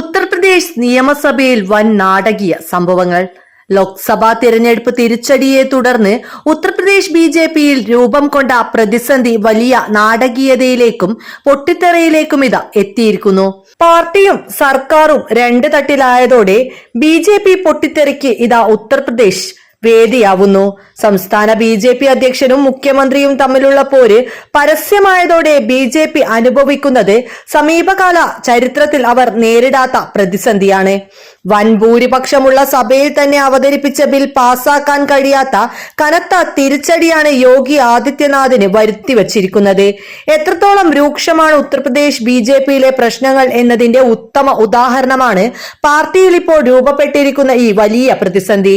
ഉത്തർപ്രദേശ് നിയമസഭയിൽ വൻ നാടകീയ സംഭവങ്ങൾ. ലോക്സഭാ തിരഞ്ഞെടുപ്പ് തിരിച്ചടിയെ തുടർന്ന് ഉത്തർപ്രദേശ് ബി ജെ പിയിൽ രൂപം കൊണ്ട പ്രതിസന്ധി വലിയ നാടകീയതയിലേക്കും പൊട്ടിത്തെറയിലേക്കും ഇത് എത്തിയിരിക്കുന്നു. പാർട്ടിയും സർക്കാരും രണ്ട് തട്ടിലായതോടെ ബി ജെ പി പൊട്ടിത്തെറിക്ക് ഇതാ ഉത്തർപ്രദേശ് വേദിയാവുന്നു. സംസ്ഥാന ബി ജെ പി അധ്യക്ഷനും മുഖ്യമന്ത്രിയും തമ്മിലുള്ള പോര് പരസ്യമായതോടെ ബി ജെ പി അനുഭവിക്കുന്നത് സമീപകാല ചരിത്രത്തിൽ അവർ നേരിടാത്ത പ്രതിസന്ധിയാണ്. വൻ ഭൂരിപക്ഷമുള്ള സഭയിൽ തന്നെ അവതരിപ്പിച്ച ബിൽ പാസാക്കാൻ കഴിയാത്ത കനത്ത തിരിച്ചടിയാണ് യോഗി ആദിത്യനാഥിന് വരുത്തിവച്ചിരിക്കുന്നത് എത്രത്തോളം രൂക്ഷമാണ് ഉത്തർപ്രദേശ് ബി ജെ പിയിലെ പ്രശ്നങ്ങൾ എന്നതിന്റെ ഉത്തമ ഉദാഹരണമാണ് പാർട്ടിയിൽ ഇപ്പോൾ രൂപപ്പെട്ടിരിക്കുന്ന ഈ വലിയ പ്രതിസന്ധി.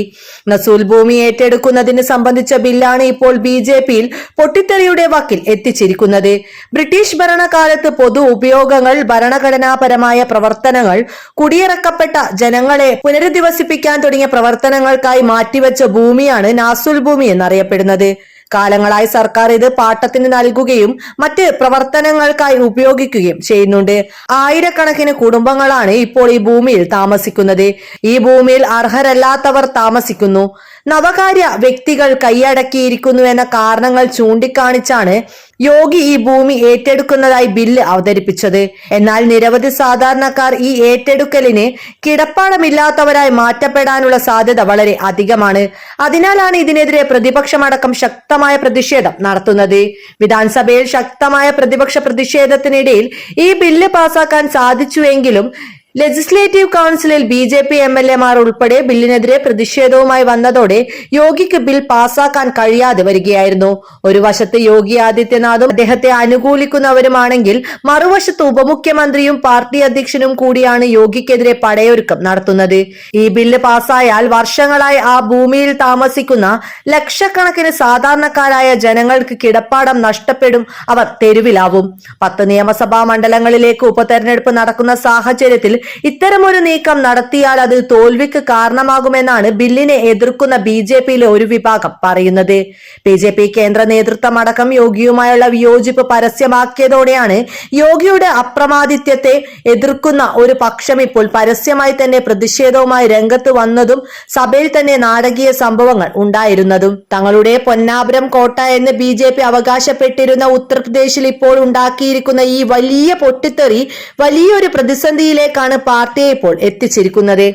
നസൂൽ ഭൂമി ഏറ്റെടുക്കുന്നതിന് സംബന്ധിച്ച ബില്ലാണ് ഇപ്പോൾ ബി ജെ പിയിൽ പൊട്ടിത്തെറിയുടെ വക്കിൽ എത്തിച്ചിരിക്കുന്നത്. ബ്രിട്ടീഷ് ഭരണകാലത്ത് പൊതു ഉപയോഗങ്ങൾ ഭരണഘടനാപരമായ പ്രവർത്തനങ്ങൾ കുടിയിറക്കപ്പെട്ട ജനങ്ങളെ പുനരധിവസിപ്പിക്കാൻ തുടങ്ങിയ പ്രവർത്തനങ്ങൾക്കായി മാറ്റിവെച്ച ഭൂമിയാണ് നാസുൽ ഭൂമി എന്നറിയപ്പെടുന്നത്. കാലങ്ങളായി സർക്കാർ ഇത് പാട്ടത്തിന് നൽകുകയും മറ്റ് പ്രവർത്തനങ്ങൾക്കായി ഉപയോഗിക്കുകയും ചെയ്യുന്നുണ്ട്. ആയിരക്കണക്കിന് കുടുംബങ്ങളാണ് ഇപ്പോൾ ഈ ഭൂമിയിൽ താമസിക്കുന്നത്. ഈ ഭൂമിയിൽ അർഹരല്ലാത്തവർ താമസിക്കുന്നു. നവകാര്യ വ്യക്തികൾ കൈയടക്കിയിരിക്കുന്നു എന്ന കാരണങ്ങൾ ചൂണ്ടിക്കാണിച്ചാണ് യോഗി ഈ ഭൂമി ഏറ്റെടുക്കുന്നതായി ബില്ല് അവതരിപ്പിച്ചത്. എന്നാൽ നിരവധി സാധാരണക്കാർ ഈ ഏറ്റെടുക്കലിന് കിടപ്പാടമില്ലാത്തവരായി മാറ്റപ്പെടാനുള്ള സാധ്യത വളരെ അധികമാണ്. അതിനാലാണ് ഇതിനെതിരെ പ്രതിപക്ഷമടക്കം ശക്തമായ പ്രതിഷേധം നടത്തുന്നത്. വിധാനസഭയിൽ ശക്തമായ പ്രതിപക്ഷ പ്രതിഷേധത്തിനിടയിൽ ഈ ബില്ല് പാസാക്കാൻ സാധിച്ചുവെങ്കിലും ലെജിസ്ലേറ്റീവ് കൌൺസിലിൽ ബി ജെ പി എം എൽ എമാർ ഉൾപ്പെടെ ബില്ലിനെതിരെ പ്രതിഷേധവുമായി വന്നതോടെ യോഗിക്ക് ബിൽ പാസാക്കാൻ കഴിയാതെ വരികയായിരുന്നു. ഒരു വശത്ത് യോഗി ആദിത്യനാഥും അദ്ദേഹത്തെ അനുകൂലിക്കുന്നവരുമാണെങ്കിൽ മറുവശത്ത് ഉപമുഖ്യമന്ത്രിയും പാർട്ടി അധ്യക്ഷനും കൂടിയാണ് യോഗിക്കെതിരെ പടയൊരുക്കം നടത്തുന്നത്. ഈ ബില്ല് പാസായാൽ വർഷങ്ങളായി ആ ഭൂമിയിൽ താമസിക്കുന്ന ലക്ഷക്കണക്കിന് സാധാരണക്കാരായ ജനങ്ങൾക്ക് കിടപ്പാടം നഷ്ടപ്പെടും. അവർ തെരുവിലാവും. പത്ത് നിയമസഭാ മണ്ഡലങ്ങളിലേക്ക് ഉപതെരഞ്ഞെടുപ്പ് നടക്കുന്ന സാഹചര്യത്തിൽ ഇത്തരമൊരു നീക്കം നടത്തിയാൽ അത് തോൽവിക്ക് കാരണമാകുമെന്നാണ് ബില്ലിനെ എതിർക്കുന്ന ബി ജെ പിയിലെ ഒരു വിഭാഗം പറയുന്നത്. ബി ജെ പി കേന്ദ്ര നേതൃത്വം അടക്കം യോഗിയുമായുള്ള വിയോജിപ്പ് പരസ്യമാക്കിയതോടെയാണ് യോഗിയുടെ അപ്രമാദിത്യത്തെ എതിർക്കുന്ന ഒരു പക്ഷം ഇപ്പോൾ പരസ്യമായി തന്നെ പ്രതിഷേധവുമായി രംഗത്ത് വന്നതും സഭയിൽ തന്നെ നാടകീയ സംഭവങ്ങൾ ഉണ്ടായിരുന്നതും. തങ്ങളുടെ പൊന്നാപുരം കോട്ട എന്ന് ബി ജെ പി അവകാശപ്പെട്ടിരുന്ന ഉത്തർപ്രദേശിൽ ഇപ്പോൾ ഉണ്ടാക്കിയിരിക്കുന്ന ഈ വലിയ പൊട്ടിത്തെറി വലിയൊരു പ്രതിസന്ധിയിലേക്കാണ് പാർട്ടിയെ ഇപ്പോൾ എത്തിച്ചിരിക്കുന്നത്?